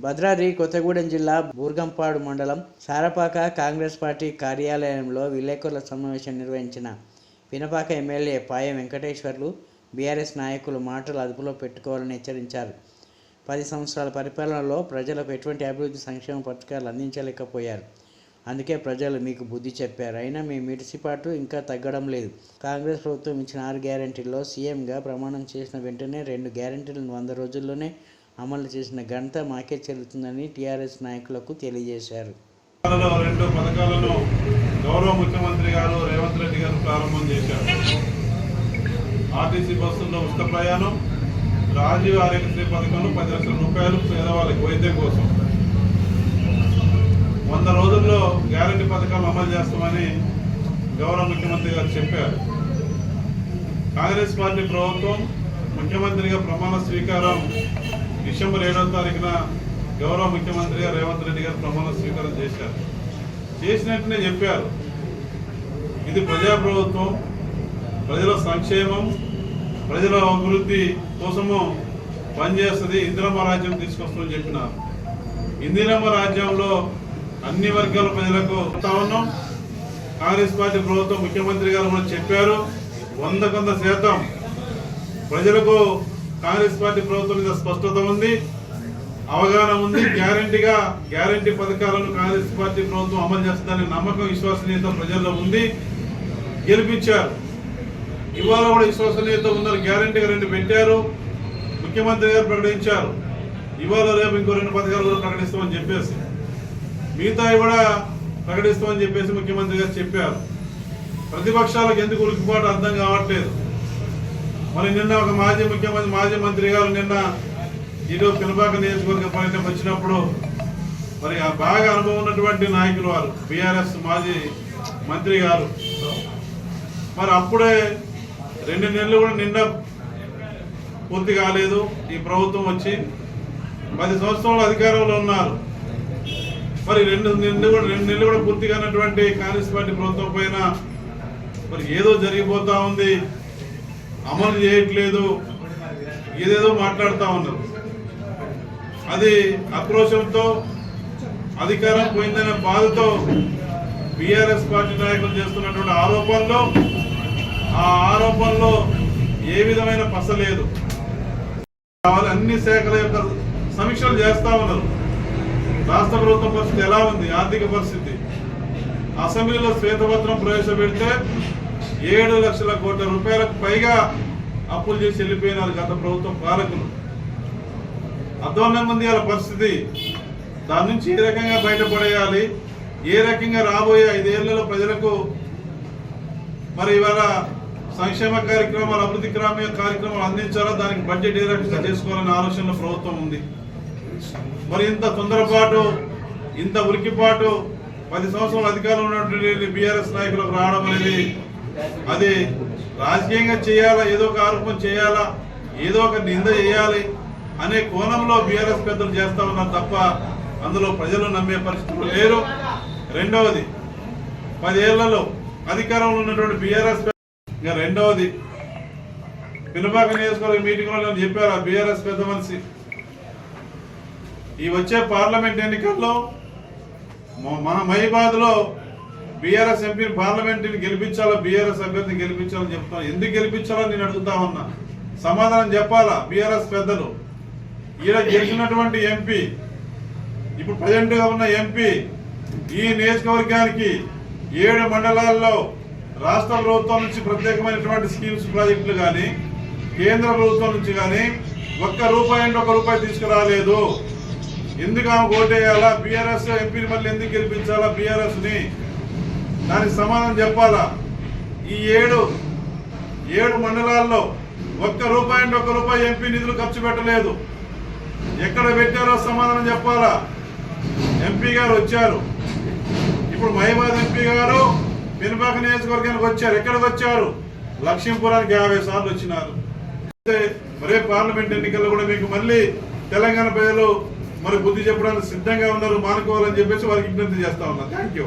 భద్రాద్రి కొత్తగూడెం జిల్లా బూర్గంపాడు మండలం సారపాక కాంగ్రెస్ పార్టీ కార్యాలయంలో విలేకరుల సమావేశం నిర్వహించిన పినపాక ఎమ్మెల్యే పాయ వెంకటేశ్వర్లు బీఆర్ఎస్ నాయకులు మాటలు అదుపులో పెట్టుకోవాలని హెచ్చరించారు. పది సంవత్సరాల పరిపాలనలో ప్రజలకు ఎటువంటి అభివృద్ధి సంక్షేమ పథకాలు అందించలేకపోయారు. అందుకే ప్రజలు మీకు బుద్ధి చెప్పారు. అయినా మీ మిడిసిపాటు ఇంకా తగ్గడం లేదు. కాంగ్రెస్ ప్రభుత్వం ఇచ్చిన ఆరు గ్యారంటీల్లో సీఎంగా ప్రమాణం చేసిన వెంటనే రెండు గ్యారంటీలను వంద రోజుల్లోనే అమలు చేసిన ఘనత మాకే చెల్లుతుందని టీఆర్ఎస్ నాయకులకు తెలియజేశారు. రెండు పథకాలను గౌరవ ముఖ్యమంత్రి గారు రేవంత్ రెడ్డి గారు ప్రారంభం చేశారు. ఆర్టీసీ బస్సుల్లో ఉచిత ప్రయాణం రాజీవ్ ఆరోగ్యశ్రీ పథకంలో పది లక్షల రూపాయలు పేదవాళ్ళకి వైద్యం కోసం. వంద రోజుల్లో గ్యారంటీ పథకాలు అమలు చేస్తామని గౌరవ ముఖ్యమంత్రి గారు చెప్పారు. కాంగ్రెస్ పార్టీ ప్రభుత్వం ముఖ్యమంత్రిగా ప్రమాణ స్వీకారం డిసెంబర్ ఏడవ తారీఖున గౌరవ ముఖ్యమంత్రి రేవంత్ రెడ్డి గారు ప్రమాణ స్వీకారం చేశారు. చేసినట్టునే చెప్పారు. ఇది ప్రజాప్రభుత్వం ప్రజల సంక్షేమం ప్రజల అభివృద్ధి కోసము పనిచేస్తుంది ఇందిరమ్మ రాజ్యం తీసుకొస్తామని చెప్పినారు. ఇందిరమ్మ రాజ్యంలో అన్ని వర్గాల ప్రజలకు ఇస్తా ఉన్నాం. కాంగ్రెస్ పార్టీ ప్రభుత్వం ముఖ్యమంత్రి గారు మనం చెప్పారు. వంద కొంత శాతం ప్రజలకు కాంగ్రెస్ పార్టీ ప్రభుత్వం మీద స్పష్టత ఉంది అవగాహన ఉంది. గ్యారంటీగా గ్యారంటీ పథకాలను కాంగ్రెస్ పార్టీ ప్రభుత్వం అమలు చేస్తుందనే నమ్మకం విశ్వసనీయత ప్రజల్లో ఉంది. గెలిపించారు. ఇవాళ కూడా విశ్వసనీయత ఉందని గ్యారంటీగా రెండు పెట్టారు. ముఖ్యమంత్రి గారు ప్రకటించారు. ఇవాళ రేపు ఇంకో రెండు పథకాలు కూడా ప్రకటిస్తామని చెప్పేసి. మిగతావి కూడా ప్రకటిస్తామని చెప్పేసి ముఖ్యమంత్రి గారు చెప్పారు. ప్రతిపక్షాలకు ఎందుకు ఉలికిపాటు అర్థం కావట్లేదు. మరి నిన్న ఒక మాజీ ముఖ్యమంత్రి మాజీ మంత్రి గారు నిన్న ఈరోజు పినపాక నియోజకవర్గ పర్యటన వచ్చినప్పుడు మరి ఆ బాగా అనుభవం ఉన్నటువంటి నాయకులు వారు బీఆర్ఎస్ మాజీ మంత్రి గారు. మరి అప్పుడే రెండు నెలలు కూడా నిండా పూర్తి కాలేదు. ఈ ప్రభుత్వం వచ్చి పది సంవత్సరాలు అధికారంలో ఉన్నారు. మరి రెండు నెలలు కూడా రెండు నెలలు కూడా పూర్తి కానటువంటి కాంగ్రెస్ పార్టీ ప్రభుత్వం పైన మరి ఏదో జరిగిపోతా ఉంది. అమలు చేయట్లేదు. ఏదేదో మాట్లాడుతూ ఉన్నారు. అది ఆక్రోశంతో అధికారం పోయిందనే బాధతో బీఆర్ఎస్ పార్టీ నాయకులు చేస్తున్నటువంటి ఆరోపణలు ఆ ఆరోపణలో ఏ విధమైన పస లేదు. కావాలి అన్ని శాఖల యొక్క సమీక్షలు చేస్తూ ఉన్నారు. రాష్ట్ర ప్రభుత్వం పరిస్థితి ఎలా ఉంది? ఆర్థిక పరిస్థితి. అసెంబ్లీలో శ్వేతపత్రం ప్రవేశపెడితే ఏడు లక్షల కోట్ల రూపాయలకు పైగా అప్పులు చేసి వెళ్ళిపోయినారు గత ప్రభుత్వం పాలకులు. అధ్వానంగా ఉంది వాళ్ళ పరిస్థితి. దాని నుంచి ఏ రకంగా బయటపడేయాలి? ఏ రకంగా రాబోయే ఐదేళ్ళలో ప్రజలకు మరి ఇవాళ సంక్షేమ కార్యక్రమాలు అభివృద్ధి గ్రామీణ కార్యక్రమాలు అందించాలో? దానికి బడ్జెట్ ఏ రకంగా చేసుకోవాలనే ఆలోచనలో ప్రభుత్వం ఉంది. మరి ఇంత తొందరపాటు ఇంత ఉరికిపాటు పది సంవత్సరాల అధికారంలో ఉన్నటువంటి బీఆర్ఎస్ నాయకులకు రావడం అనేది అది రాజకీయంగా చేయాలా ఏదో ఒక ఆరోపణ చేయాలా ఏదో ఒక నింద చేయాలి అనే కోణంలో బీఆర్ఎస్ పెద్దలు చేస్తా ఉన్నారు తప్ప అందులో ప్రజలు నమ్మే పరిస్థితులు లేరు. రెండవది పదేళ్ళలో అధికారంలో ఉన్నటువంటి బీఆర్ఎస్ ఇంకా రెండవది పినపాక నియోజకవర్గ మీటింగ్లో నేను చెప్పారు ఆ బీఆర్ఎస్ పెద్ద మనిషి. ఈ వచ్చే పార్లమెంట్ ఎన్నికల్లో మ- మన బీఆర్ఎస్ ఎంపీని పార్లమెంట్ని గెలిపించాలా బీఆర్ఎస్ అభ్యర్థిని గెలిపించాలని చెప్తాను ఎందుకు గెలిపించాలో నేను అడుగుతా ఉన్నా. సమాధానం చెప్పాలా బీఆర్ఎస్ పెద్దలు? ఈడ గెలిచినటువంటి ఎంపీ ఇప్పుడు ప్రజెంట్గా ఉన్న ఎంపీ ఈ నియోజకవర్గానికి ఏడు మండలాల్లో రాష్ట్ర ప్రభుత్వం నుంచి ప్రత్యేకమైనటువంటి స్కీమ్స్ ప్రాజెక్టులు కానీ కేంద్ర ప్రభుత్వం నుంచి కానీ ఒక్క రూపాయి అంటే ఒక రూపాయి తీసుకురాలేదు. ఎందుకు ఆమె ఓటేయాలా? బీఆర్ఎస్ ఎంపీని మళ్ళీ ఎందుకు గెలిపించాలా? బీఆర్ఎస్ని దానికి సమాధానం చెప్పాలా? ఈ ఏడు ఏడు మండలాల్లో ఒక్క రూపాయి అంటే ఒక్క రూపాయి ఎంపీ నిధులు ఖర్చు పెట్టలేదు. ఎక్కడ పెట్టారో సమాధానం చెప్పాలా? ఎంపీ గారు వచ్చారు. ఇప్పుడు మహిబాద్ ఎంపీ గారు పెనుపాక నియోజకవర్గానికి వచ్చారు. ఎక్కడికి వచ్చారు? లక్ష్మీపురానికి యాభై సార్లు వచ్చినారు. అయితే మరే పార్లమెంట్ ఎన్నికల్లో కూడా మీకు మళ్ళీ తెలంగాణ ప్రజలు మరి బుద్ధి చెప్పడానికి సిద్ధంగా ఉన్నారు మానుకోవాలని చెప్పేసి వారికి విజ్ఞప్తి చేస్తా ఉన్నారు థ్యాంక్ యూ